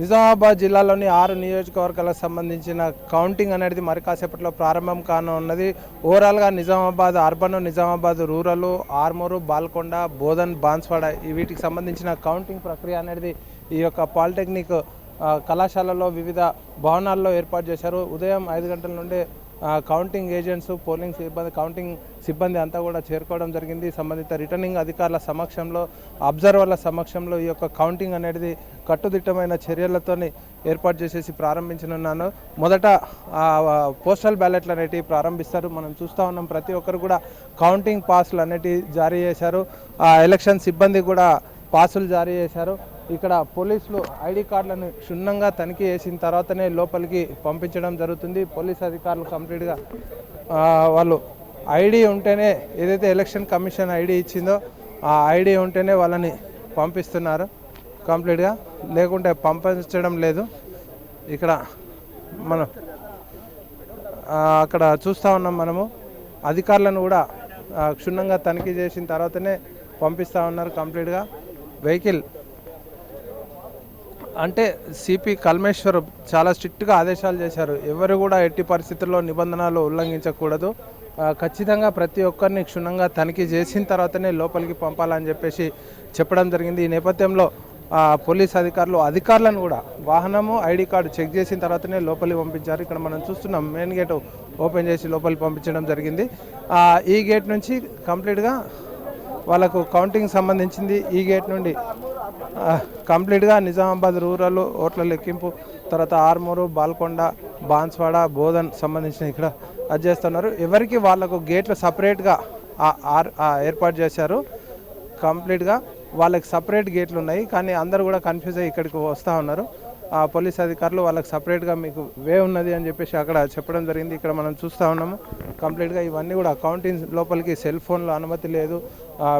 నిజామాబాద్ జిల్లాలోని ఆరు నియోజకవర్గాలకు సంబంధించిన కౌంటింగ్ అనేది మరి కాసేపట్లో ప్రారంభం కానున్నది. ఓవరాల్గా నిజామాబాద్ అర్బన్ నిజామాబాద్ రూరల్ ఆర్మూరు బాల్కొండ బోధన్ బాన్స్వాడ ఈ వీటికి సంబంధించిన కౌంటింగ్ ప్రక్రియ అనేది ఈ యొక్క పాలిటెక్నిక్ కళాశాలలో వివిధ భవనాల్లో ఏర్పాటు చేశారు. ఉదయం ఐదు గంటల నుండే కౌంటింగ్ ఏజెంట్స్ పోలింగ్ సిబ్బంది కౌంటింగ్ సిబ్బంది అంతా కూడా చేరుకోవడం జరిగింది. సంబంధిత రిటర్నింగ్ అధికారుల సమక్షంలో అబ్జర్వర్ల సమక్షంలో ఈ యొక్క కౌంటింగ్ అనేది కట్టుదిట్టమైన చర్యలతో ఏర్పాటు చేసేసి ప్రారంభించనున్నాను. మొదట పోస్టల్ బ్యాలెట్లు అనేటివి ప్రారంభిస్తారు. మనం చూస్తూ ఉన్నాం ప్రతి ఒక్కరు కూడా కౌంటింగ్ పాస్లు అనేటివి జారీ చేశారు. ఆ ఎలక్షన్ సిబ్బంది కూడా పాసులు జారీ చేశారు. ఇక్కడ పోలీసులు ఐడి కార్డులను క్షుణ్ణంగా తనిఖీ చేసిన తర్వాతనే లోపలికి పంపించడం జరుగుతుంది. పోలీస్ అధికారులు కంప్లీట్గా వాళ్ళు ఐడి ఉంటేనే ఏదైతే ఎలక్షన్ కమిషన్ ఐడి ఇచ్చిందో ఆ ఐడి ఉంటేనే వాళ్ళని పంపిస్తున్నారు. కంప్లీట్గా లేకుంటే పంపించడం లేదు. ఇక్కడ మనం అక్కడ చూస్తూ ఉన్నాం మనము. అధికారులను కూడా క్షుణ్ణంగా తనిఖీ చేసిన తర్వాతనే పంపిస్తూ ఉన్నారు కంప్లీట్గా. వెహికల్ అంటే సిపి కల్మేశ్వర్ చాలా స్ట్రిక్ట్గా ఆదేశాలు చేశారు. ఎవరు కూడా ఎట్టి పరిస్థితుల్లో నిబంధనలు ఉల్లంఘించకూడదు. ఖచ్చితంగా ప్రతి ఒక్కరిని క్షుణ్ణంగా తనిఖీ చేసిన తర్వాతనే లోపలికి పంపాలని చెప్పేసి చెప్పడం జరిగింది. ఈ నేపథ్యంలో పోలీస్ అధికారులు అధికారులను కూడా వాహనము ఐడి కార్డు చెక్ చేసిన తర్వాతనే లోపలికి పంపించారు. ఇక్కడ మనం చూస్తున్నాం మెయిన్ గేట్ ఓపెన్ చేసి లోపలికి పంపించడం జరిగింది. ఈ గేట్ నుంచి కంప్లీట్గా వాళ్ళకు కౌంటింగ్ సంబంధించింది ఈ గేట్ నుండి. కంప్లీట్గా నిజామాబాద్ రూరల్ ఓట్ల లెక్కింపు తర్వాత ఆర్మూరు బాల్కొండ బాన్స్వాడ బోధన్ సంబంధించిన ఇక్కడ అది చేస్తున్నారు. ఎవరికి వాళ్ళకు గేట్లు సపరేట్గా ఆర్- ఏర్పాటు చేశారు? కంప్లీట్గా వాళ్ళకి సపరేట్ గేట్లు ఉన్నాయి. కానీ అందరూ కూడా కన్ఫ్యూజ్ అయ్యి ఇక్కడికి వస్తూ ఉన్నారు. ఆ పోలీస్ అధికారులు వాళ్ళకి సపరేట్గా మీకు వే ఉన్నది అని చెప్పేసి అక్కడ చెప్పడం జరిగింది. ఇక్కడ మనం చూస్తూ ఉన్నాము. కంప్లీట్గా ఇవన్నీ కూడా అకౌంటింగ్ లోపలికి సెల్ ఫోన్లు అనుమతి లేదు.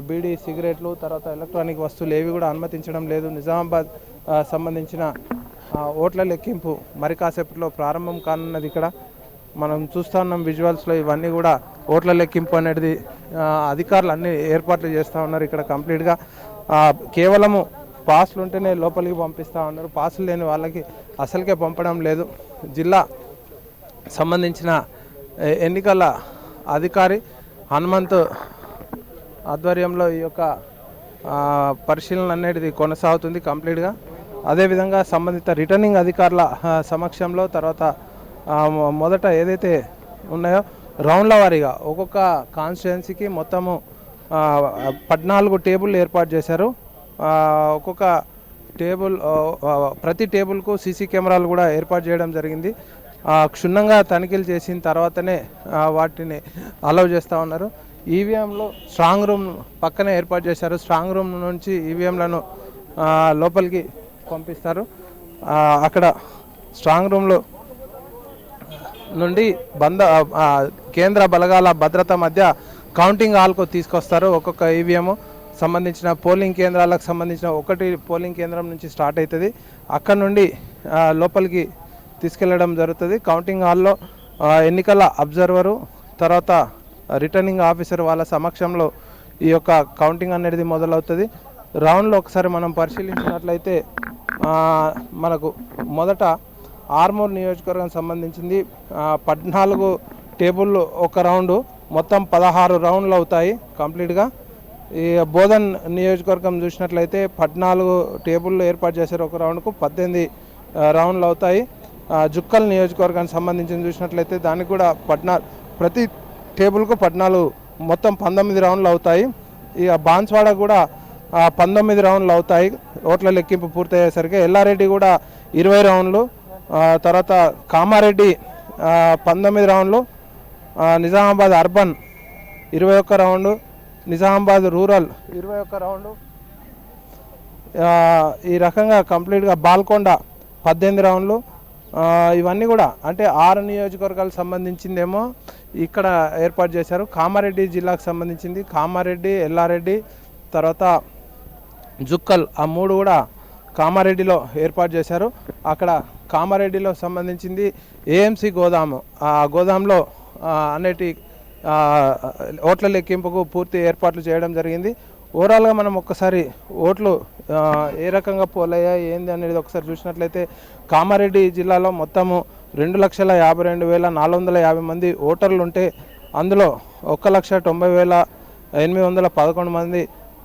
బీడీ సిగరెట్లు తర్వాత ఎలక్ట్రానిక్ వస్తువులు ఏవి కూడా అనుమతించడం లేదు. నిజామాబాద్ సంబంధించిన ఓట్ల లెక్కింపు మరి కాసేపట్లో ప్రారంభం కానున్నది ఇక్కడ. మనం చూస్తూ ఉన్నాం విజువల్స్లో ఇవన్నీ కూడా ఓట్ల లెక్కింపు అనేది అధికారులు అన్ని ఏర్పాట్లు చేస్తూ ఉన్నారు ఇక్కడ కంప్లీట్గా. కేవలము పాస్లు ఉంటేనే లోపలికి పంపిస్తూ ఉన్నారు. పాసులు లేని వాళ్ళకి అసలుకే పంపడం లేదు. జిల్లా సంబంధించిన ఎన్నికల అధికారి హనుమంత్ ఆధ్వర్యంలో ఈ యొక్క పరిశీలన అనేది కొనసాగుతుంది కంప్లీట్గా. అదేవిధంగా సంబంధిత రిటర్నింగ్ అధికారుల సమక్షంలో తర్వాత మొదట ఏదైతే ఉన్నాయో రౌండ్ల వారీగా ఒక్కొక్క కాన్స్టిట్యున్సీకి మొత్తము పద్నాలుగు టేబుల్ ఏర్పాటు చేశారు. ఒక్కొక్క టేబుల్ ప్రతి టేబుల్కు సీసీ కెమెరాలు కూడా ఏర్పాటు చేయడం జరిగింది. క్షుణ్ణంగా తనిఖీలు చేసిన తర్వాతనే వాటిని అలౌ చేస్తూ ఉన్నారు. ఈవీఎంలో స్ట్రాంగ్ రూమ్ పక్కనే ఏర్పాటు చేశారు. స్ట్రాంగ్ రూమ్ నుంచి ఈవీఎంలను లోపలికి పంపిస్తారు. అక్కడ స్ట్రాంగ్ రూమ్లో నుండి బంద కేంద్ర బలగాల భద్రత మధ్య కౌంటింగ్ హాల్కు తీసుకొస్తారు ఒక్కొక్క ఈవీఎం సంబంధించిన పోలింగ్ కేంద్రాలకు సంబంధించిన ఒకటి పోలింగ్ కేంద్రం నుంచి స్టార్ట్ అవుతుంది. అక్కడ నుండి లోపలికి తీసుకెళ్ళడం జరుగుతుంది. కౌంటింగ్ హాల్లో ఎన్నికల అబ్జర్వరు తర్వాత రిటర్నింగ్ ఆఫీసర్ వాళ్ళ సమక్షంలో ఈ యొక్క కౌంటింగ్ అనేది మొదలవుతుంది. రౌండ్లో ఒకసారి మనం పరిశీలించినట్లయితే మనకు మొదట ఆర్మూర్ నియోజకవర్గం సంబంధించింది. పద్నాలుగు టేబుల్ ఒక రౌండు మొత్తం పదహారు రౌండ్లు అవుతాయి కంప్లీట్గా. ఈ బోధన్ నియోజకవర్గం చూసినట్లయితే పద్నాలుగు టేబుల్లు ఏర్పాటు చేశారు ఒక రౌండ్కు పద్దెనిమిది రౌండ్లు అవుతాయి. జుక్కల్ నియోజకవర్గానికి సంబంధించి చూసినట్లయితే దానికి కూడా పద్నా ప్రతి టేబుల్కు పద్నాలుగు మొత్తం పంతొమ్మిది రౌండ్లు అవుతాయి. ఇక బాన్స్వాడ కూడా పంతొమ్మిది రౌండ్లు అవుతాయి. ఓట్ల లెక్కింపు పూర్తయ్యేసరికి ఎల్లారెడ్డి కూడా ఇరవై రౌండ్లు తర్వాత కామారెడ్డి పంతొమ్మిది రౌండ్లు నిజామాబాద్ అర్బన్ ఇరవై ఒక్క రౌండు నిజామాబాద్ రూరల్. ఇరవై ఒక్క రౌండు. ఈ రకంగా కంప్లీట్గా బాల్కొండ పద్దెనిమిది రౌండ్లు. ఇవన్నీ కూడా అంటే ఆరు నియోజకవర్గాలకు సంబంధించిందేమో ఇక్కడ ఏర్పాటు చేశారు. కామారెడ్డి జిల్లాకు సంబంధించింది. కామారెడ్డి ఎల్లారెడ్డి తర్వాత జుక్కల్ ఆ మూడు కూడా కామారెడ్డిలో ఏర్పాటు చేశారు. అక్కడ కామారెడ్డిలో సంబంధించింది ఏఎంసీ గోదాము. ఆ గోదాంలో అనేటి ఓట్ల లెక్కింపుకు పూర్తి ఏర్పాట్లు చేయడం జరిగింది. ఓవరాల్గా మనం ఒక్కసారి ఓట్లు ఏ రకంగా పోలయ్యాయి ఏంది అనేది ఒకసారి చూసినట్లయితే కామారెడ్డి జిల్లాలో మొత్తము రెండు లక్షల యాభై రెండు వేల నాలుగు వందల యాభై మంది ఓటర్లు ఉంటే అందులో ఒక లక్ష తొంభై వేల ఎనిమిది వందల పదకొండు మంది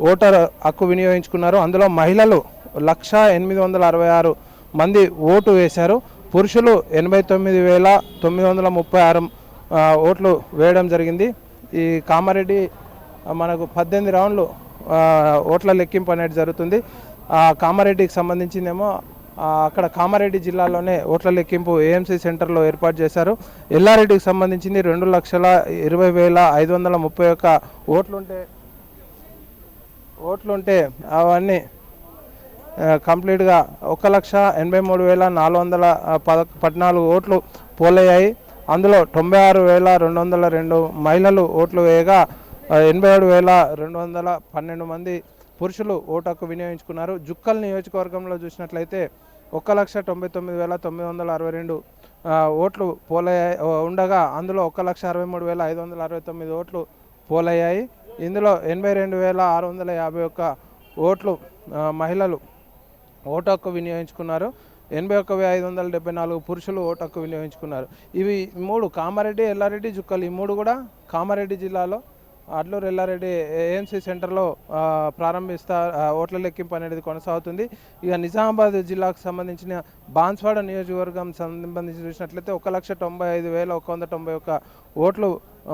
ఓటర్ హక్కు వినియోగించుకున్నారు. అందులో మహిళలు లక్ష ఎనిమిది వందల అరవై ఆరు మంది ఓటు వేశారు. పురుషులు ఎనభై తొమ్మిది వేల తొమ్మిది వందల ముప్పై ఆరు ఓట్లు వేయడం జరిగింది. ఈ కామారెడ్డి మనకు పద్దెనిమిది రౌండ్లు ఓట్ల లెక్కింపు అనేది జరుగుతుంది. ఆ, కామారెడ్డికి సంబంధించిందేమో అక్కడ కామారెడ్డి జిల్లాలోనే ఓట్ల లెక్కింపు ఏఎంసీ సెంటర్లో ఏర్పాటు చేశారు. ఎల్లారెడ్డికి సంబంధించింది రెండు లక్షల ఇరవై వేల ఐదు వందల ముప్పై ఒక్క ఓట్లుంటే ఓట్లుంటే అవన్నీ కంప్లీట్గా ఒక లక్ష ఎనభై మూడు వేల నాలుగు వందల పద పద్నాలుగు ఓట్లు పోలయ్యాయి. అందులో తొంభై ఆరు వేల రెండు వందల రెండు మహిళలు ఓట్లు వేయగా ఎనభై ఏడు వేల రెండు వందల పన్నెండు మంది పురుషులు ఓటు హక్కు వినియోగించుకున్నారు. జుక్కల్ నియోజకవర్గంలో చూసినట్లయితే ఒక లక్ష తొంభై తొమ్మిది వేల తొమ్మిది వందల అరవై రెండు ఓట్లు పోలయ్యాయి ఉండగా అందులో ఒక లక్ష అరవై మూడు వేల ఐదు వందల అరవై తొమ్మిది ఓట్లు పోలయ్యాయి. ఇందులో ఎనభై రెండు వేల ఆరు వందల యాభై ఒక్క ఓట్లు మహిళలు ఓటు హక్కు వినియోగించుకున్నారు. ఎనభై ఒక్క వెయ్యి ఐదు వందల డెబ్బై నాలుగు పురుషులు ఓటు హక్కు వినియోగించుకున్నారు. ఇవి మూడు కామారెడ్డి ఎల్లారెడ్డి జుక్కలు ఈ మూడు కూడా కామారెడ్డి జిల్లాలో అడ్లూరు ఎల్లారెడ్డి ఏఎంసీ సెంటర్లో ప్రారంభిస్తా ఓట్ల లెక్కింపు అనేది కొనసాగుతుంది. ఇక నిజామాబాద్ జిల్లాకు సంబంధించిన బాన్స్వాడ నియోజకవర్గం సంబంధించి చూసినట్లయితే ఒక లక్ష తొంభై ఐదు వేల ఒక వంద తొంభై ఒక్క ఓట్లు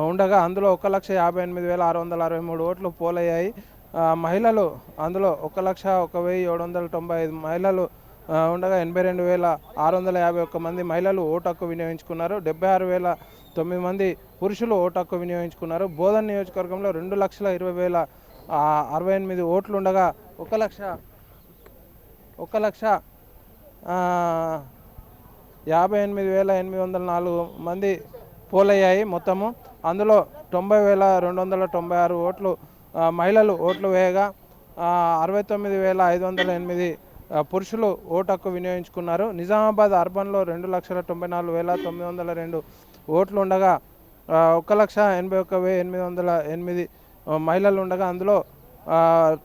ఉండగా అందులో ఒక లక్ష యాభై ఎనిమిది వేల ఆరు వందల అరవై మూడు ఓట్లు పోలయ్యాయి. మహిళలు అందులో ఒక లక్ష ఒక వెయ్యి ఏడు వందల తొంభై ఐదు మహిళలు ఉండగా ఎనభై రెండు వేల ఆరు వందల యాభై ఒక్క మంది మహిళలు ఓటు హక్కు వినియోగించుకున్నారు. డెబ్బై ఆరు వేల తొమ్మిది మంది పురుషులు ఓటు హక్కు వినియోగించుకున్నారు. బోధన్ నియోజకవర్గంలో రెండు లక్షల ఇరవై వేల అరవై ఎనిమిది ఓట్లు ఉండగా ఒక లక్ష ఒక లక్ష యాభై ఎనిమిది వేల ఎనిమిది వందల నాలుగు మంది పోలయ్యాయి మొత్తము. అందులో తొంభై వేల రెండు వందల తొంభై ఆరు ఓట్లు మహిళలు ఓట్లు వేయగా అరవై తొమ్మిది వేల ఐదు వందల ఎనిమిది పురుషులు ఓటు హక్కు వినియోగించుకున్నారు. నిజామాబాద్ అర్బన్లో రెండు లక్షల తొంభై నాలుగు వేల తొమ్మిది వందల రెండు ఓట్లు ఉండగా ఒక లక్ష ఎనభై ఒక్క వెయ్యి ఎనిమిది వందల ఎనిమిది మహిళలు ఉండగా అందులో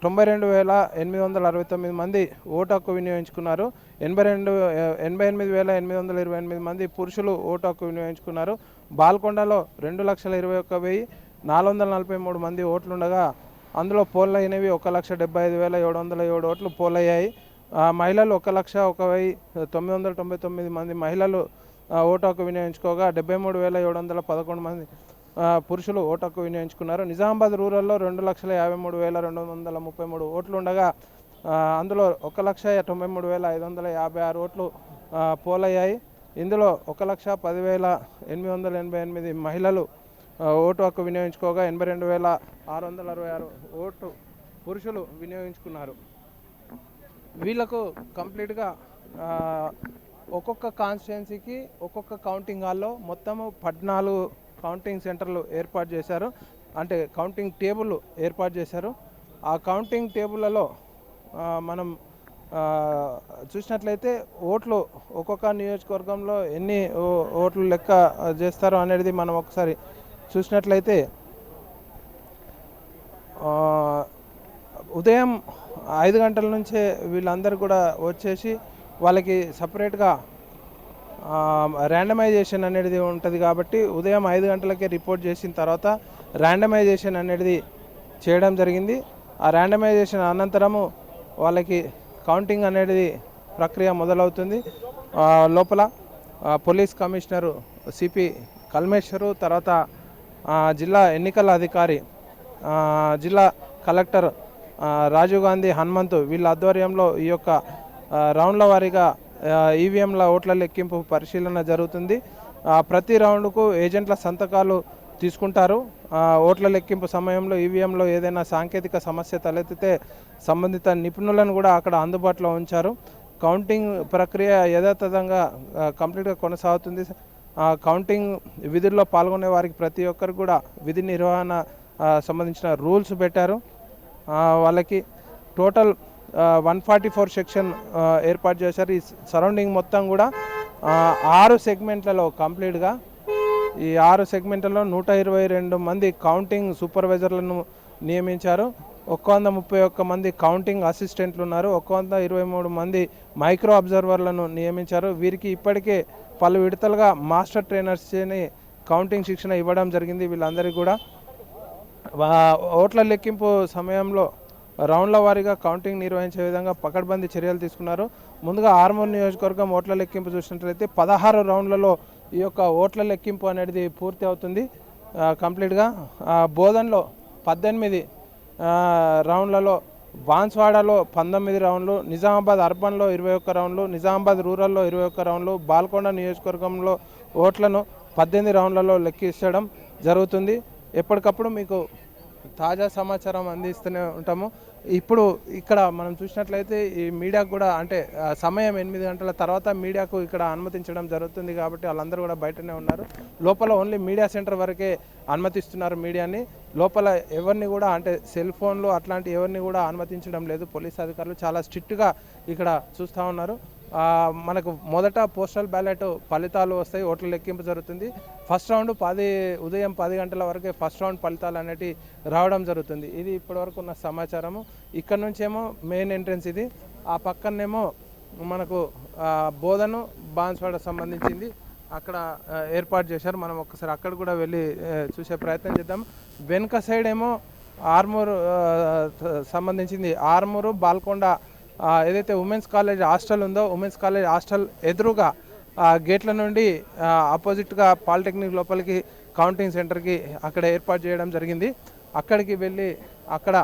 తొంభై రెండు వేల ఎనిమిది వందల అరవై తొమ్మిది మంది ఓటు హక్కు వినియోగించుకున్నారు. ఎనభై రెండు ఎనభై ఎనిమిది వేల ఎనిమిది వందల ఇరవై ఎనిమిది మంది పురుషులు ఓటు హక్కు వినియోగించుకున్నారు. బాల్కొండలో రెండు లక్షల ఇరవై ఒక్క వెయ్యి నాలుగు వందల నలభై మూడు మంది ఓట్లు ఉండగా అందులో పోలైనవి ఒక లక్ష డెబ్బై ఐదు వేల ఏడు వందల ఏడు ఓట్లు పోలయ్యాయి. ఆ, మహిళలు ఒక లక్ష ఒక వెయ్యి తొమ్మిది వందల తొంభై తొమ్మిది మంది మహిళలు ఓటు హక్కు వినియోగించుకోగా డెబ్బై మూడు వేల ఏడు వందల పదకొండు మంది పురుషులు ఓటు హక్కు వినియోగించుకున్నారు. నిజామాబాద్ రూరల్లో రెండు లక్షల యాభై మూడు వేల రెండు వందల ముప్పై మూడు ఓట్లు ఉండగా అందులో ఒక లక్ష తొంభై మూడు వేల ఐదు వందల యాభై ఆరు ఓట్లు పోలయ్యాయి. ఇందులో ఒక లక్ష పదివేల ఎనిమిది వందల ఎనభై ఎనిమిది మహిళలు ఓటు హక్కు వినియోగించుకోగా ఎనభై రెండు వేల ఆరు వందల అరవై ఆరు ఓటు పురుషులు వినియోగించుకున్నారు. వీళ్ళకు కంప్లీట్గా ఒక్కొక్క కాన్స్టిట్యున్సీకి ఒక్కొక్క కౌంటింగ్ హాల్లో మొత్తము పద్నాలుగు కౌంటింగ్ సెంటర్లు ఏర్పాటు చేశారు. అంటే కౌంటింగ్ టేబుల్ ఏర్పాటు చేశారు. ఆ కౌంటింగ్ టేబుల్లలో మనం చూసినట్లయితే ఓట్లు ఒక్కొక్క నియోజకవర్గంలో ఎన్ని ఓ- ఓట్లు లెక్క చేస్తారో అనేది మనం ఒకసారి చూసినట్లయితే ఉదయం ఐదు గంటల నుంచే వీళ్ళందరూ కూడా వచ్చేసి వాళ్ళకి సపరేట్గా ర్యాండమైజేషన్ అనేది ఉంటుంది కాబట్టి ఉదయం ఐదు గంటలకే రిపోర్ట్ చేసిన తర్వాత ర్యాండమైజేషన్ అనేది చేయడం జరిగింది. ఆ ర్యాండమైజేషన్ అనంతరము వాళ్ళకి కౌంటింగ్ అనేది ప్రక్రియ మొదలవుతుంది. లోపల పోలీస్ కమిషనరు సిపి కల్మేశ్వరు తర్వాత జిల్లా ఎన్నికల అధికారి జిల్లా కలెక్టర్ రాజీవ్ గాంధీ హనుమంతు వీళ్ళ ఆధ్వర్యంలో ఈ యొక్క రౌండ్ల వారీగా ఈవీఎంల ఓట్ల లెక్కింపు పరిశీలన జరుగుతుంది. ప్రతి రౌండ్కు ఏజెంట్ల సంతకాలు తీసుకుంటారు. ఓట్ల లెక్కింపు సమయంలో ఈవీఎంలో ఏదైనా సాంకేతిక సమస్య తలెత్తితే సంబంధిత నిపుణులను కూడా అక్కడ అందుబాటులో ఉంచారు. కౌంటింగ్ ప్రక్రియ యథాతథంగా కంప్లీట్గా కొనసాగుతుంది. ఆ, కౌంటింగ్ విధుల్లో పాల్గొనే వారికి ప్రతి ఒక్కరు కూడా విధి నిర్వహణ సంబంధించిన రూల్స్ పెట్టారు. వాళ్ళకి total one forty four section ఏర్పాటు చేశారు. ఈ సరౌండింగ్ మొత్తం కూడా ఆరు సెగ్మెంట్లలో కంప్లీట్గా. ఈ ఆరు సెగ్మెంట్లలో నూట ఇరవై రెండు మంది కౌంటింగ్ సూపర్వైజర్లను నియమించారు. ఒక్క వంద ముప్పై ఒక్క మంది కౌంటింగ్ అసిస్టెంట్లు ఉన్నారు. ఒక్క వంద ఇరవై మూడు మంది మైక్రో అబ్జర్వర్లను నియమించారు. వీరికి ఇప్పటికే పలు విడతలుగా మాస్టర్ ట్రైనర్స్ కౌంటింగ్ శిక్షణ ఇవ్వడం జరిగింది. వీళ్ళందరికీ కూడా ఓట్ల లెక్కింపు సమయంలో రౌండ్ల వారీగా కౌంటింగ్ నిర్వహించే విధంగా పకడ్బందీ చర్యలు తీసుకున్నారు. ముందుగా ఆర్మూర్ నియోజకవర్గం ఓట్ల లెక్కింపు చూసినట్లయితే పదహారు రౌండ్లలో ఈ యొక్క ఓట్ల లెక్కింపు అనేది పూర్తి అవుతుంది. కంప్లీట్గా బోధన్లో పద్దెనిమిది రౌండ్లలో బాన్స్వాడలో పంతొమ్మిది రౌండ్లు నిజామాబాద్ అర్బన్లో ఇరవై ఒక్క రౌండ్లు నిజామాబాద్ రూరల్లో ఇరవై ఒక్క రౌండ్లు బాల్కొండ నియోజకవర్గంలో ఓట్లను పద్దెనిమిది రౌండ్లలో లెక్కించడం జరుగుతుంది. ఎప్పటికప్పుడు మీకు తాజా సమాచారం అందిస్తూనే ఉంటాము. ఇప్పుడు ఇక్కడ మనం చూసినట్లయితే ఈ మీడియాకు కూడా అంటే సమయం ఎనిమిది గంటల తర్వాత మీడియాకు ఇక్కడ అనుమతించడం జరుగుతుంది కాబట్టి వాళ్ళందరూ కూడా బయటనే ఉన్నారు. లోపల ఓన్లీ మీడియా సెంటర్ వరకే అనుమతిస్తున్నారు మీడియాని. లోపల ఎవరిని కూడా అంటే సెల్ ఫోన్లు అట్లాంటి ఎవరిని కూడా అనుమతించడం లేదు. పోలీస్ అధికారులు చాలా స్ట్రిక్ట్గా ఇక్కడ చూస్తూ ఉన్నారు. మనకు మొదట పోస్టల్ బ్యాలెట్ ఫలితాలు వస్తాయి ఓట్ల లెక్కింపు జరుగుతుంది. ఫస్ట్ రౌండ్ పది ఉదయం పది గంటల వరకే ఫస్ట్ రౌండ్ ఫలితాలు అనేటి రావడం జరుగుతుంది. ఇది ఇప్పటివరకు ఉన్న సమాచారము. ఇక్కడ నుంచేమో మెయిన్ ఎంట్రన్స్ ఇది. ఆ పక్కనేమో మనకు బోధను బాన్స్వాడ సంబంధించింది. అక్కడ ఏర్పాటు చేశారు. మనం ఒకసారి అక్కడ కూడా వెళ్ళి చూసే ప్రయత్నం చేద్దాం. వెనుక సైడ్ ఏమో ఆర్మూర్ సంబంధించింది ఆర్మూరు బాల్కొండ ఏదైతే ఉమెన్స్ కాలేజ్ హాస్టల్ ఉందో ఉమెన్స్ కాలేజ్ హాస్టల్ ఎదురుగా గేట్ల నుండి ఆపోజిట్గా పాలిటెక్నిక్ లోపలికి కౌంటింగ్ సెంటర్కి అక్కడ ఏర్పాటు చేయడం జరిగింది. అక్కడికి వెళ్ళి అక్కడ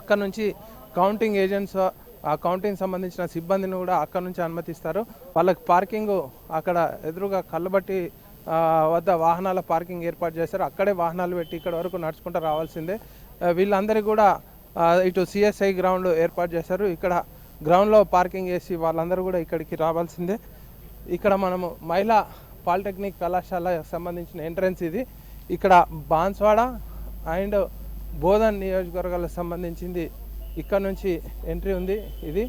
అక్కడ నుంచి కౌంటింగ్ ఏజెంట్స్ ఆ కౌంటింగ్ సంబంధించిన సిబ్బందిని కూడా అక్కడ నుంచి అనుమతిస్తారు. వాళ్ళకి పార్కింగ్ అక్కడ ఎదురుగా కళ్ళబట్టి వద్ద వాహనాల పార్కింగ్ ఏర్పాటు చేస్తారు అక్కడే వాహనాలు పెట్టి ఇక్కడ వరకు నడుచుకుంటూ రావాల్సిందే. వీళ్ళందరికీ కూడా ఇటు సిఎస్ఐ గ్రౌండ్ ఏర్పాటు చేశారు. ఇక్కడ గ్రౌండ్లో పార్కింగ్ చేసి వాళ్ళందరూ కూడా ఇక్కడికి రావాల్సిందే. ఇక్కడ మనము మహిళా పాలిటెక్నిక్ కళాశాల సంబంధించిన ఎంట్రన్స్ ఇది. ఇక్కడ బాన్స్వాడ అండ్ బోధన్ నియోజకవర్గాలకు సంబంధించింది ఇక్కడ నుంచి ఎంట్రీ ఉంది ఇది.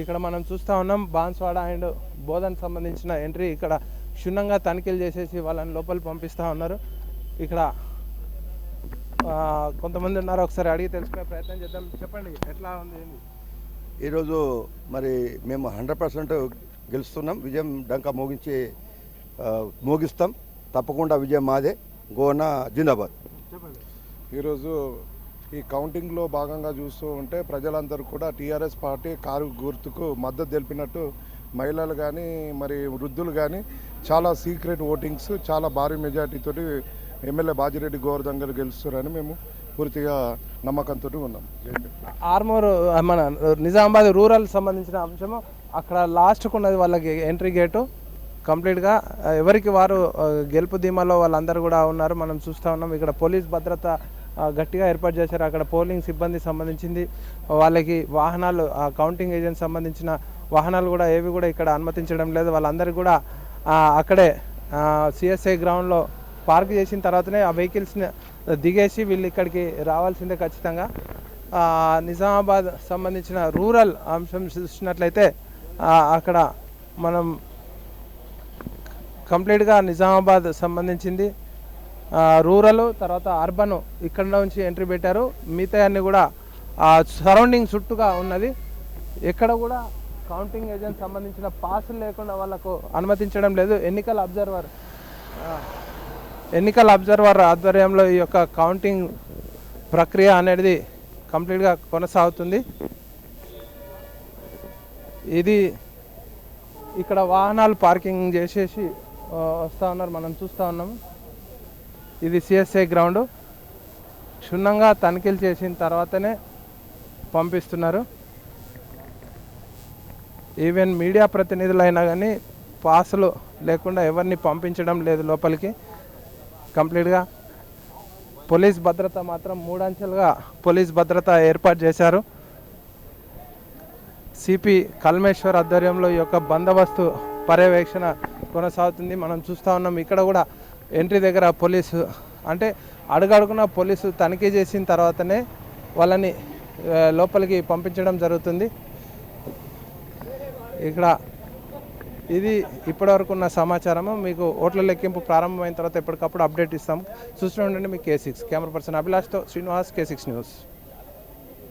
ఇక్కడ మనం చూస్తూ ఉన్నాం బాన్స్వాడ అండ్ బోధన్ సంబంధించిన ఎంట్రీ ఇక్కడ క్షుణ్ణంగా తనిఖీలు చేసేసి వాళ్ళని లోపలికి పంపిస్తూ ఉన్నారు. ఇక్కడ కొంతమంది ఉన్నారు? ఒకసారి అడిగి తెలుసుకునే ప్రయత్నం చేద్దాం. చెప్పండి ఎట్లా ఉంది? ఈరోజు మరి మేము హండ్రెడ్ పర్సెంట్ గెలుస్తున్నాం. విజయం డంకా మోగించి మోగిస్తాం. తప్పకుండా విజయం మాదే. గోన జిందాబాద్. చెప్పండి. ఈరోజు ఈ కౌంటింగ్లో భాగంగా చూస్తూ ఉంటే ప్రజలందరూ కూడా టీఆర్ఎస్ పార్టీ కారు గుర్తుకు మద్దతు తెలిపినట్టు మహిళలు కానీ మరి వృద్ధులు కానీ చాలా సీక్రెట్ ఓటింగ్స్ చాలా భారీ మెజార్టీతోటి ఎమ్మెల్యే బాజిరెడ్డి గోవర్ధన్ గారు గెలుస్తారని మేము పూర్తిగా నమ్మకంతో ఉన్నాం. ఆర్మూర్ మన నిజామాబాద్ రూరల్ సంబంధించిన అంశము అక్కడ లాస్ట్కు ఉన్నది వాళ్ళకి ఎంట్రీ గేటు కంప్లీట్గా ఎవరికి వారు గెలుపు ధీమాలో వాళ్ళందరూ కూడా ఉన్నారు. మనం చూస్తూ ఉన్నాం. ఇక్కడ పోలీస్ భద్రత గట్టిగా ఏర్పాటు చేశారు. అక్కడ పోలింగ్ సిబ్బంది సంబంధించింది. వాళ్ళకి వాహనాలు ఆ కౌంటింగ్ ఏజెంట్ సంబంధించిన వాహనాలు కూడా ఏవి కూడా ఇక్కడ అనుమతించడం లేదు. వాళ్ళందరికీ కూడా అక్కడే సిఎస్ఐ గ్రౌండ్లో పార్క్ చేసిన తర్వాతనే ఆ వెహికల్స్ని దిగేసి వీళ్ళు ఇక్కడికి రావాల్సిందే ఖచ్చితంగా. నిజామాబాద్ సంబంధించిన రూరల్ అంశం చూసినట్లయితే అక్కడ మనం కంప్లీట్గా నిజామాబాద్ సంబంధించింది. రూరల్ తర్వాత అర్బన్ ఇక్కడ నుంచి ఎంట్రీ పెట్టారు. మిగతా అన్నీ కూడా సరౌండింగ్ చుట్టుగా ఉన్నది. ఎక్కడ కూడా కౌంటింగ్ ఏజెంట్ సంబంధించిన పాసులు లేకుండా వాళ్ళకు అనుమతించడం లేదు. ఎన్నికల అబ్జర్వర్ ఎన్నికల అబ్జర్వర్ ఆధ్వర్యంలో ఈ యొక్క కౌంటింగ్ ప్రక్రియ అనేది కంప్లీట్గా కొనసాగుతుంది. ఇది ఇక్కడ వాహనాలు పార్కింగ్ చేసేసి వస్తూ ఉన్నారు. మనం చూస్తూ ఉన్నాము. ఇది సిఎస్ఐ గ్రౌండ్. క్షుణ్ణంగా తనిఖీలు చేసిన తర్వాతనే పంపిస్తున్నారు. ఈవెన్ మీడియా ప్రతినిధులైనా కానీ పాసులు లేకుండా ఎవరిని పంపించడం లేదు లోపలికి. కంప్లీట్గా. పోలీస్ భద్రత మాత్రం మూడంచెలుగా పోలీస్ భద్రత ఏర్పాటు చేశారు. సిపి కల్మేశ్వర్ ఆధ్వర్యంలో ఈ యొక్క బందోబస్తు పర్యవేక్షణ కొనసాగుతుంది. మనం చూస్తూ ఉన్నాం ఇక్కడ కూడా ఎంట్రీ దగ్గర పోలీసు అంటే అడుగడుగున పోలీసు తనిఖీ చేసిన తర్వాతనే వాళ్ళని లోపలికి పంపించడం జరుగుతుంది. ఇక్కడ ఇది ఇప్పటివరకు ఉన్న సమాచారము. మీకు ఓట్ల లెక్కింపు ప్రారంభమైన తర్వాత ఎప్పటికప్పుడు అప్డేట్ ఇస్తాం చూస్తూ ఉండండి మీ కే సిక్స్ కెమెరా పర్సన్ అభిలాష్తో శ్రీనివాస్ కే సిక్స్ న్యూస్